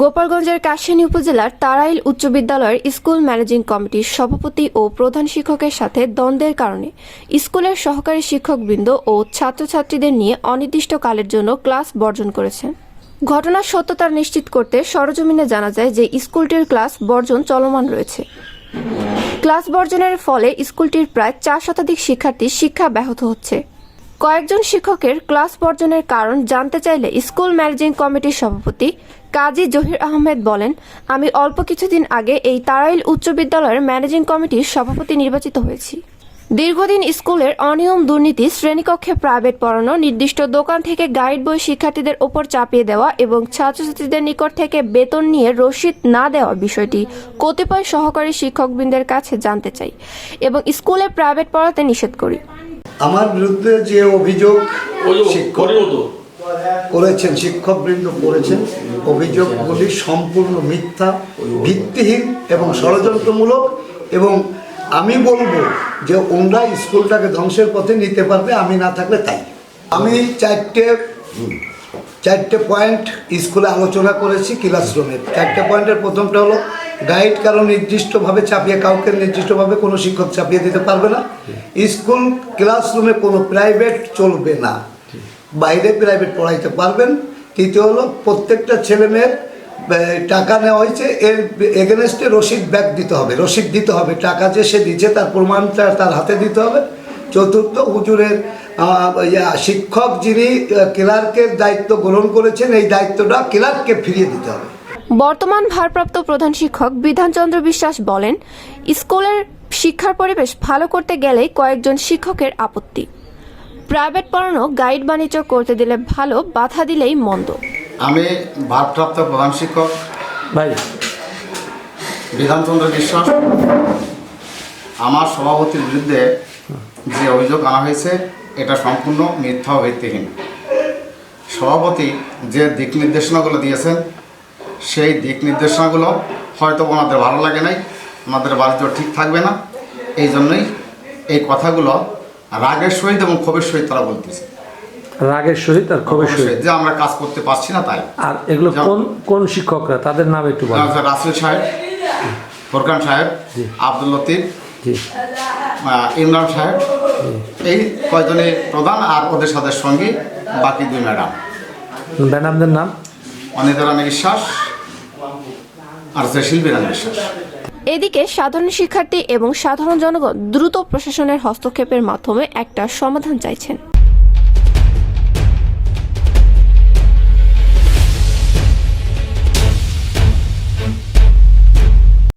গোপালগঞ্জের কাশিয়ানী উপজেলার তারাইল উচ্চ বিদ্যালয়ের স্কুল ম্যানেজিং কমিটির সভাপতি ও প্রধান শিক্ষকের সাথে দ্বন্দ্বের কারণে স্কুলের সহকারী শিক্ষকবৃন্দ ও ছাত্রছাত্রীদের নিয়ে অনির্দিষ্টকালের জন্য ক্লাস বর্জন করেছেন। ঘটনার সত্যতা নিশ্চিত করতে সরজমিনে জানা যায় যে স্কুলটির ক্লাস বর্জন চলমান রয়েছে। ক্লাস বর্জনের ফলে স্কুলটির প্রায় চার শতাধিক শিক্ষার্থী শিক্ষা ব্যাহত হচ্ছে। কয়েকজন শিক্ষকের ক্লাস বর্জনের কারণ জানতে চাইলে স্কুল ম্যানেজিং কমিটির সভাপতি কাজী জহির আহমেদ বলেন, আমি অল্প কিছুদিন আগে এই তারাইল উচ্চ বিদ্যালয়ের ম্যানেজিং কমিটির সভাপতি নির্বাচিত হয়েছি। দীর্ঘদিন স্কুলের অনিয়ম দুর্নীতি, শ্রেণীকক্ষে প্রাইভেট পড়ানো, নির্দিষ্ট দোকান থেকে গাইড বই শিক্ষার্থীদের ওপর চাপিয়ে দেওয়া এবং ছাত্রছাত্রীদের নিকট থেকে বেতন নিয়ে রসিদ না দেওয়া বিষয়টি কতিপয় সহকারী শিক্ষকবৃন্দের কাছে জানতে চাই এবং স্কুলে প্রাইভেট পড়াতে নিষেধ করি। আমার বিরুদ্ধে যে অভিযোগ শিক্ষক করেছেন শিক্ষকবৃন্দ করেছেন অভিযোগগুলি সম্পূর্ণ মিথ্যা ভিত্তিহীন এবং ষড়যন্ত্রমূলক এবং আমি বলব যে ওনরা স্কুলটাকে ধ্বংসের পথে নিতে পারবে আমি না থাকলে তাই। আমি চারটে চারটে পয়েন্ট স্কুলে আলোচনা করেছি ক্লাসরুমে। চারটে পয়েন্টের প্রথমটা হলো গাইড কারও নির্দিষ্টভাবে চাপিয়ে কাউকে নির্দিষ্টভাবে কোনো শিক্ষক চাপিয়ে দিতে পারবে না। স্কুল ক্লাসরুমে কোনো প্রাইভেট চলবে না। বাইরে প্রাইভেট পড়াইতে পারবেন। তৃতীয় হলো প্রত্যেকটা ছেলে মেয়ের টাকা নেওয়া হয়েছে এর এগেনস্টে রসিদ ব্যাক দিতে হবে। রসিদ দিতে হবে। টাকা যে সে দিচ্ছে তার প্রমাণটা তার হাতে দিতে হবে। চতুর্থ হুজুরের শিক্ষক যিনি ক্লার্কের দায়িত্ব গ্রহণ করেছেন এই দায়িত্বটা ক্লার্ককে ফিরিয়ে দিতে হবে। বর্তমান ভারপ্রাপ্ত প্রধান শিক্ষক বিধানচন্দ্র বিশ্বাস বলেন স্কুলের শিক্ষার পরিবেশ ভালো করতে গেলে কয়েকজন শিক্ষকের আপত্তি। প্রাইভেট পড়ানো গাইড বাণিজ্য করতে দিলে ভালো বাধা দিলেই মন্দ। আমি ভারপ্রাপ্ত প্রধান শিক্ষক ভাই। বিধানচন্দ্র বিশ্বাস আমার সভাপতির বিরুদ্ধে যে অভিযোগ আনা হয়েছে এটা সম্পূর্ণ মিথ্যা ভিত্তিহীন। সভাপতি যে দিক নির্দেশনাগুলো দিয়েছেন সেই দিক নির্দেশনাগুলো হয়তো ওনাদের ভালো লাগে নাই ওনাদের বাণিজ্য ঠিক থাকবে না। এই জন্যই এই কথাগুলো রাগের সহিত এবং ক্ষোভের সহিত তারা বলতেছে। রাগের সহিত আর ক্ষোভের সহিত। যে আমরা কাজ করতে পারছি না তাই। আর এগুলো কোন কোন শিক্ষকরা? তাদের নাম একটু বলেন। রাসেল সাহেব ফোরকান সাহেব আব্দুল লতিফ ইমরান সাহেব। এই কয়জনে প্রধান আর ওদের সাথে সঙ্গী বাকি দুই ম্যাডাম। ম্যাডামদের নাম? বিশ্বাস। এদিকে সাধারণ শিক্ষার্থী এবং সাধারণ জনগণ দ্রুত প্রশাসনের হস্তক্ষেপের মাধ্যমে একটা সমাধান চাইছেন।